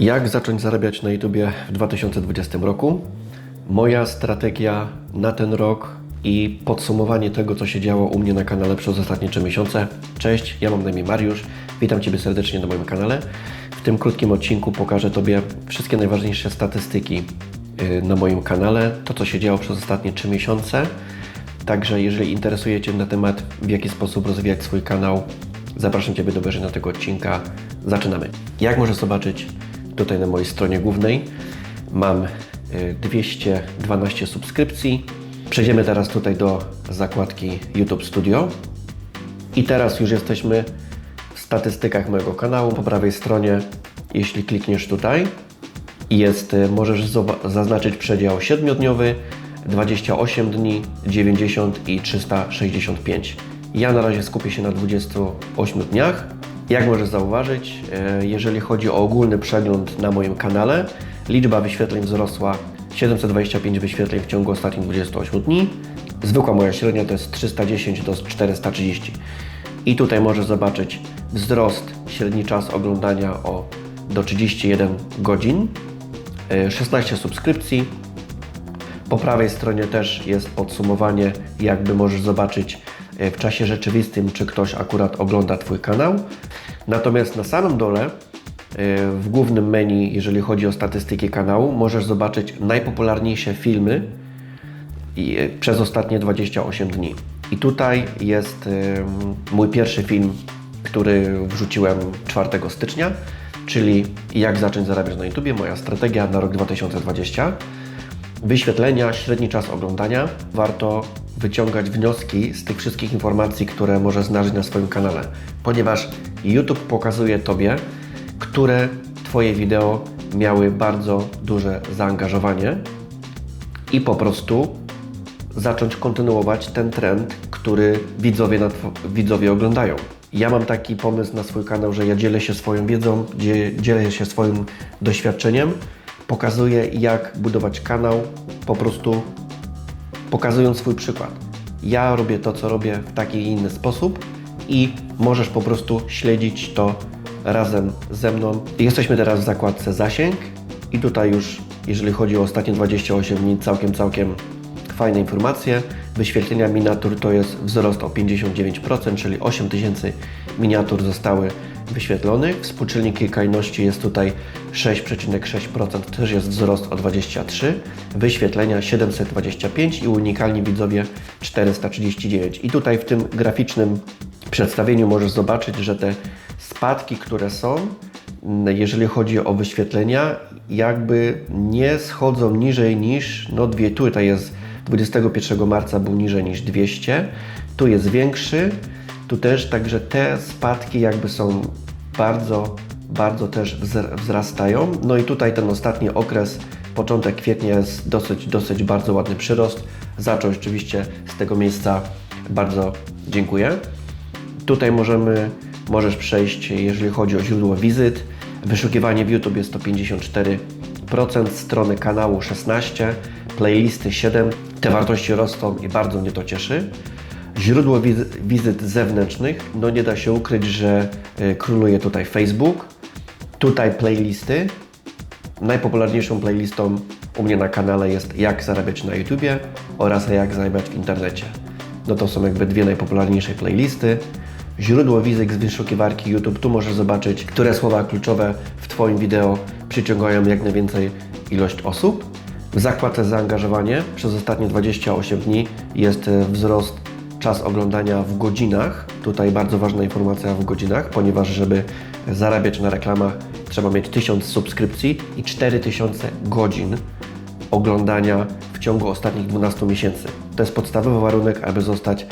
Jak zacząć zarabiać na YouTubie w 2020 roku? Moja strategia na ten rok i podsumowanie tego, co się działo u mnie na kanale przez ostatnie 3 miesiące. Cześć, ja mam na imię Mariusz. Witam Ciebie serdecznie na moim kanale. W tym krótkim odcinku pokażę Tobie wszystkie najważniejsze statystyki yy, na moim kanale, to co się działo przez ostatnie 3 miesiące. Także jeżeli interesuje Cię na temat, w jaki sposób rozwijać swój kanał, zapraszam Ciebie do obejrzenia tego odcinka. Zaczynamy. Jak możesz zobaczyć tutaj na mojej stronie głównej, mam y, 212 subskrypcji. Przejdziemy teraz tutaj do zakładki YouTube Studio. I teraz już jesteśmy w statystykach mojego kanału. Po prawej stronie, jeśli klikniesz tutaj, jest, y, możesz zaznaczyć przedział 7-dniowy, 28 dni, 90 i 365. Ja na razie skupię się na 28 dniach. Jak możesz zauważyć, e, jeżeli chodzi o ogólny przegląd na moim kanale, liczba wyświetleń wzrosła 725 wyświetleń w ciągu ostatnich 28 dni. Zwykła moja średnia to jest 310 do 430. I tutaj możesz zobaczyć wzrost, średni czas oglądania o do 31 godzin, e, 16 subskrypcji, po prawej stronie też jest podsumowanie, jakby możesz zobaczyć e, w czasie rzeczywistym, czy ktoś akurat ogląda Twój kanał. Natomiast na samym dole, e, w głównym menu, jeżeli chodzi o statystyki kanału, możesz zobaczyć najpopularniejsze filmy e, przez ostatnie 28 dni. I tutaj jest e, mój pierwszy film, który wrzuciłem 4 stycznia, czyli jak zacząć zarabiać na YouTubie, moja strategia na rok 2020 wyświetlenia, średni czas oglądania. Warto wyciągać wnioski z tych wszystkich informacji, które możesz znaleźć na swoim kanale, ponieważ YouTube pokazuje Tobie, które Twoje wideo miały bardzo duże zaangażowanie i po prostu zacząć kontynuować ten trend, który widzowie, na widzowie oglądają. Ja mam taki pomysł na swój kanał, że ja dzielę się swoją wiedzą, dzie- dzielę się swoim doświadczeniem, pokazuję jak budować kanał, po prostu pokazując swój przykład. Ja robię to, co robię w taki i inny sposób i możesz po prostu śledzić to razem ze mną. Jesteśmy teraz w zakładce zasięg i tutaj już, jeżeli chodzi o ostatnie 28 dni, całkiem, całkiem fajne informacje. Wyświetlenia miniatur to jest wzrost o 59%, czyli 8000 miniatur zostały wyświetlonych. Współczynnik kilkajności jest tutaj 6,6%, też jest wzrost o 23. Wyświetlenia 725 i unikalni widzowie 439. I tutaj w tym graficznym przedstawieniu możesz zobaczyć, że te spadki, które są, jeżeli chodzi o wyświetlenia, jakby nie schodzą niżej niż, no dwie, tutaj jest 21 marca był niżej niż 200, tu jest większy, tu też, także te spadki jakby są bardzo, bardzo też wzr- wzrastają. No i tutaj ten ostatni okres, początek kwietnia jest dosyć, dosyć bardzo ładny przyrost. Zaczął oczywiście z tego miejsca bardzo dziękuję. Tutaj możemy, możesz przejść, jeżeli chodzi o źródło wizyt. Wyszukiwanie w YouTube jest to 54%, strony kanału 16%, playlisty 7%. Te wartości rosną i bardzo mnie to cieszy. Źródło wizy- wizyt zewnętrznych, no nie da się ukryć, że y, króluje tutaj Facebook. Tutaj playlisty. Najpopularniejszą playlistą u mnie na kanale jest jak zarabiać na YouTubie oraz jak zarabiać w internecie. No to są jakby dwie najpopularniejsze playlisty. Źródło wizyt z wyszukiwarki YouTube. Tu możesz zobaczyć, które słowa kluczowe w Twoim wideo przyciągają jak najwięcej ilość osób. W zakładce zaangażowanie przez ostatnie 28 dni jest e, wzrost czas oglądania w godzinach. Tutaj bardzo ważna informacja w godzinach, ponieważ żeby zarabiać na reklamach trzeba mieć 1000 subskrypcji i 4000 godzin oglądania w ciągu ostatnich 12 miesięcy. To jest podstawowy warunek, aby zostać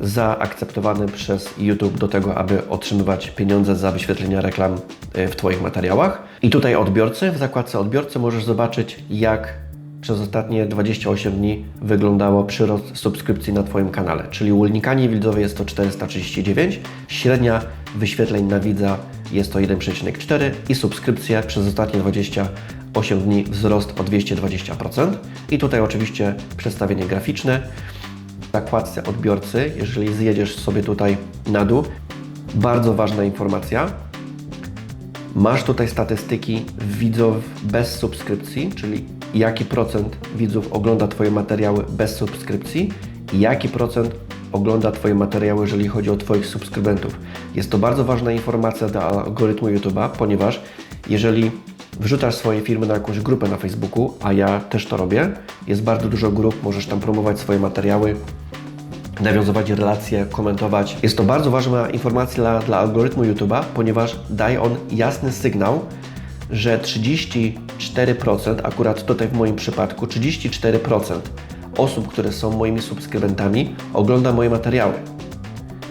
zaakceptowany przez YouTube do tego, aby otrzymywać pieniądze za wyświetlenia reklam e, w Twoich materiałach. I tutaj odbiorcy, w zakładce odbiorcy możesz zobaczyć, jak przez ostatnie 28 dni wyglądało przyrost subskrypcji na Twoim kanale. Czyli unikanie widzowie jest to 439, średnia wyświetleń na widza jest to 1,4 i subskrypcje przez ostatnie 28 dni wzrost o 220%. I tutaj oczywiście przedstawienie graficzne. Zakładce odbiorcy, jeżeli zjedziesz sobie tutaj na dół, bardzo ważna informacja. Masz tutaj statystyki widzów bez subskrypcji, czyli jaki procent widzów ogląda Twoje materiały bez subskrypcji i jaki procent ogląda Twoje materiały, jeżeli chodzi o Twoich subskrybentów. Jest to bardzo ważna informacja dla algorytmu YouTube'a, ponieważ jeżeli wrzucasz swoje filmy na jakąś grupę na Facebooku, a ja też to robię, jest bardzo dużo grup, możesz tam promować swoje materiały, nawiązywać relacje, komentować. Jest to bardzo ważna informacja dla, dla algorytmu YouTube'a, ponieważ daje on jasny sygnał, że 34%, akurat tutaj w moim przypadku, 34% osób, które są moimi subskrybentami, ogląda moje materiały.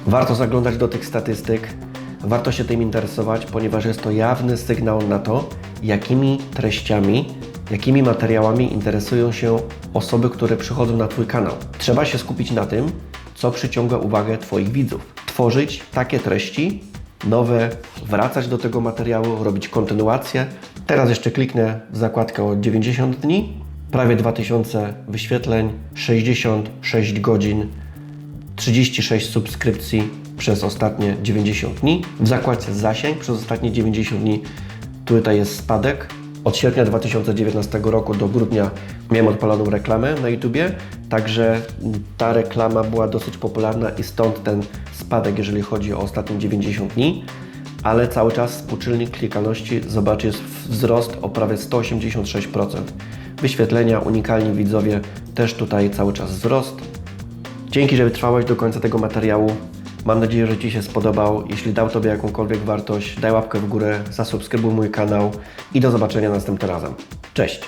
Warto zaglądać do tych statystyk, warto się tym interesować, ponieważ jest to jawny sygnał na to, jakimi treściami, jakimi materiałami interesują się osoby, które przychodzą na Twój kanał. Trzeba się skupić na tym, co przyciąga uwagę Twoich widzów. Tworzyć takie treści, nowe, wracać do tego materiału, robić kontynuację. Teraz jeszcze kliknę w zakładkę o 90 dni, prawie 2000 wyświetleń, 66 godzin 36 subskrypcji przez ostatnie 90 dni. W zakładce zasięg przez ostatnie 90 dni tutaj jest spadek. Od sierpnia 2019 roku do grudnia miałem odpaloną reklamę na YouTubie, także ta reklama była dosyć popularna i stąd ten spadek, jeżeli chodzi o ostatnie 90 dni. Ale cały czas współczynnik klikalności, zobaczy, jest wzrost o prawie 186%. Wyświetlenia, unikalni widzowie, też tutaj cały czas wzrost. Dzięki, że wytrwałeś do końca tego materiału. Mam nadzieję, że Ci się spodobał. Jeśli dał Tobie jakąkolwiek wartość, daj łapkę w górę, zasubskrybuj mój kanał i do zobaczenia następnym razem. Cześć!